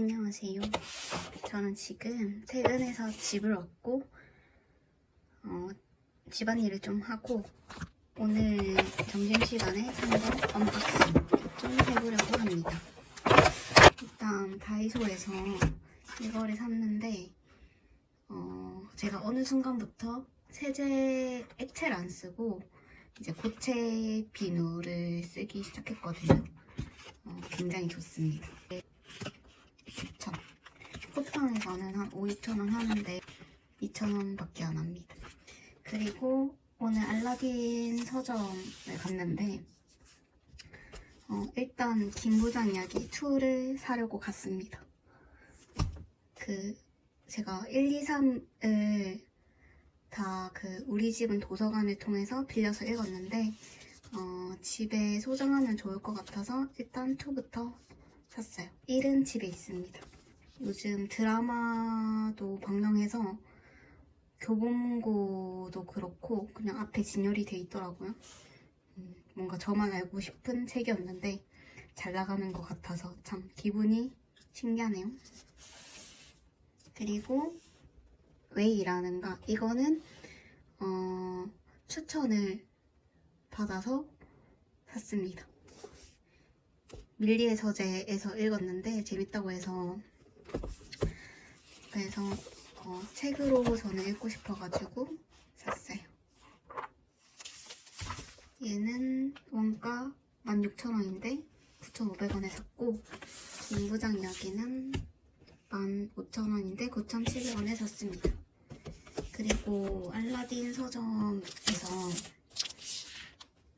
안녕하세요. 저는 지금 퇴근해서 집을 왔고, 어, 집안일을 좀 하고, 오늘 점심시간에 산거 언박싱 좀 해보려고 합니다. 일단 다이소에서 이거를 샀는데, 어, 제가 어느 순간부터 세제 액체를 안 쓰고, 이제 고체 비누를 쓰기 시작했거든요. 어, 굉장히 좋습니다. 추천. 쿠팡에서는 한 5, 6천원 하는데 2천원밖에 안 합니다. 그리고 오늘 알라딘 서점을 갔는데 어, 일단 김부장 이야기 2를 사려고 갔습니다. 그 제가 1, 2, 3을 다 그 우리 집은 도서관을 통해서 빌려서 읽었는데 어, 집에 소장하면 좋을 것 같아서 일단 2부터 샀어요. 1은 집에 있습니다. 요즘 드라마도 방영해서 교보문고도 그렇고 그냥 앞에 진열이 돼 있더라고요. 음, 뭔가 저만 알고 싶은 책이었는데 잘 나가는 것 같아서 참 기분이 신기하네요. 그리고 왜 일하는가? 이거는 어, 추천을 받아서 샀습니다. 밀리의 서재에서 읽었는데 재밌다고 해서 그래서 어, 책으로 저는 읽고 싶어가지고 샀어요. 얘는 원가 16,000원인데 9,500원에 샀고 김부장 이야기는 15,000원인데 9,700원에 샀습니다. 그리고 알라딘 서점에서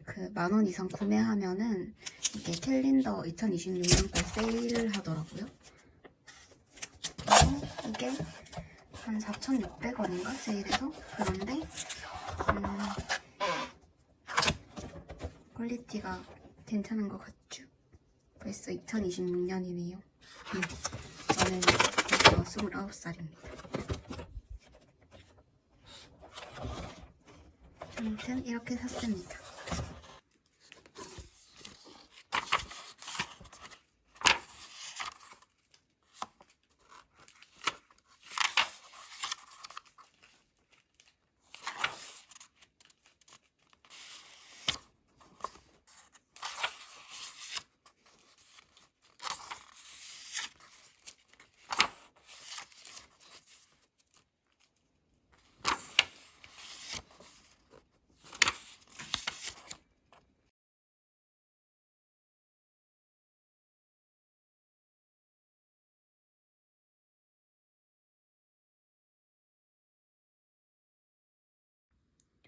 그 만 원 이상 구매하면은 이게 캘린더 2026년 거 세일을 하더라고요. 이게 한 4,600원인가 세일해서 그런데 음, 퀄리티가 괜찮은 것 같죠? 벌써 2026년이네요. 음, 저는 벌써 29살입니다. 아무튼 이렇게 샀습니다.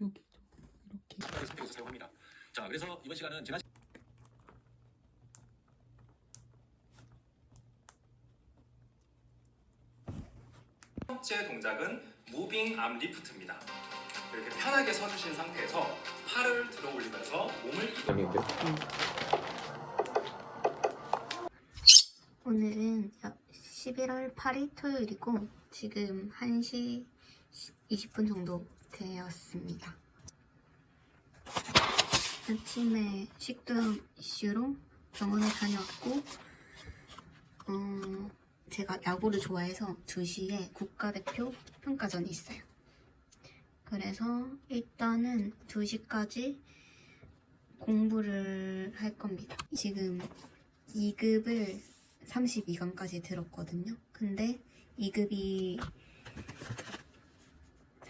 여기도 이렇게 계속해서 사용합니다. 자, 그래서 이번 시간은 지난 첫 번째 동작은 무빙 암 리프트입니다. 이렇게 편하게 서주신 상태에서 팔을 들어 올리면서 몸을 이동. 오늘은 11월 8일 토요일이고 지금 1시 20분 정도 되었습니다. 아침에 식도염 이슈로 병원에 다녀왔고 어, 제가 야구를 좋아해서 2시에 국가대표 평가전이 있어요. 그래서 일단은 2시까지 공부를 할 겁니다. 지금 2급을 32강까지 들었거든요. 근데 2급이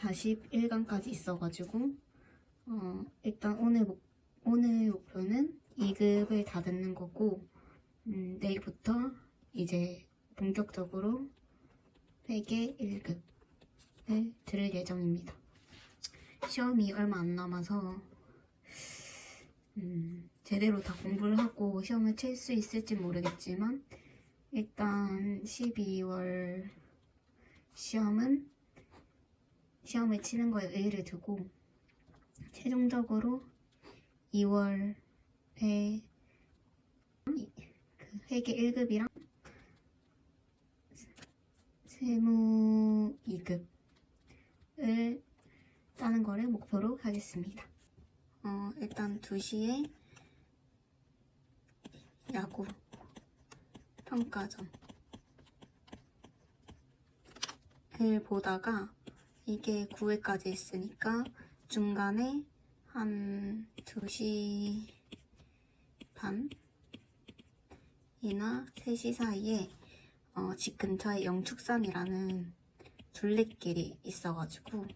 41강까지 있어가지고 어, 일단 오늘 목, 오늘 목표는 2급을 다 듣는 거고 음, 내일부터 이제 본격적으로 회계 1급을 들을 예정입니다. 시험이 얼마 안 남아서 음, 제대로 다 공부를 하고 시험을 칠 수 있을지 모르겠지만 일단 12월 시험은 시험을 치는 거에 의의를 두고 최종적으로 2월에 그 회계 1급이랑 세무 2급을 따는 거를 목표로 하겠습니다. 어, 일단 2시에 야구 평가전 앞을 보다가 이게 9회까지 있으니까 중간에 한 2시 반이나 3시 사이에 어, 집 근처에 영축산이라는 둘레길이 있어가지고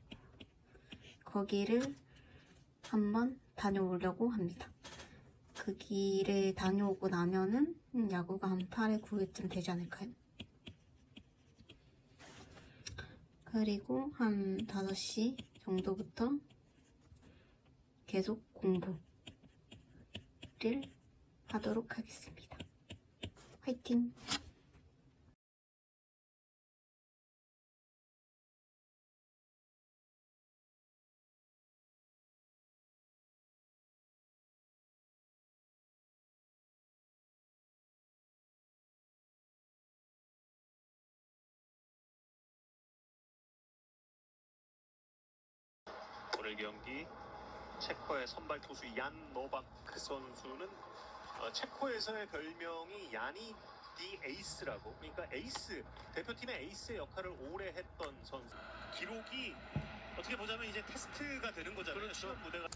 거기를 한번 다녀오려고 합니다. 그 길을 다녀오고 나면은 음, 야구가 한 8회, 9회쯤 되지 않을까요? 그리고 한 5시 정도부터 계속 공부를 하도록 하겠습니다. 화이팅! 오늘 경기 체코의 선발 투수 얀 노박 그 선수는 어, 체코에서의 별명이 야니 디 에이스라고 그러니까 에이스 대표팀의 에이스의 역할을 오래 했던 선수. 기록이 어떻게 보자면 이제 테스트가 되는 거잖아요. 시험 무대가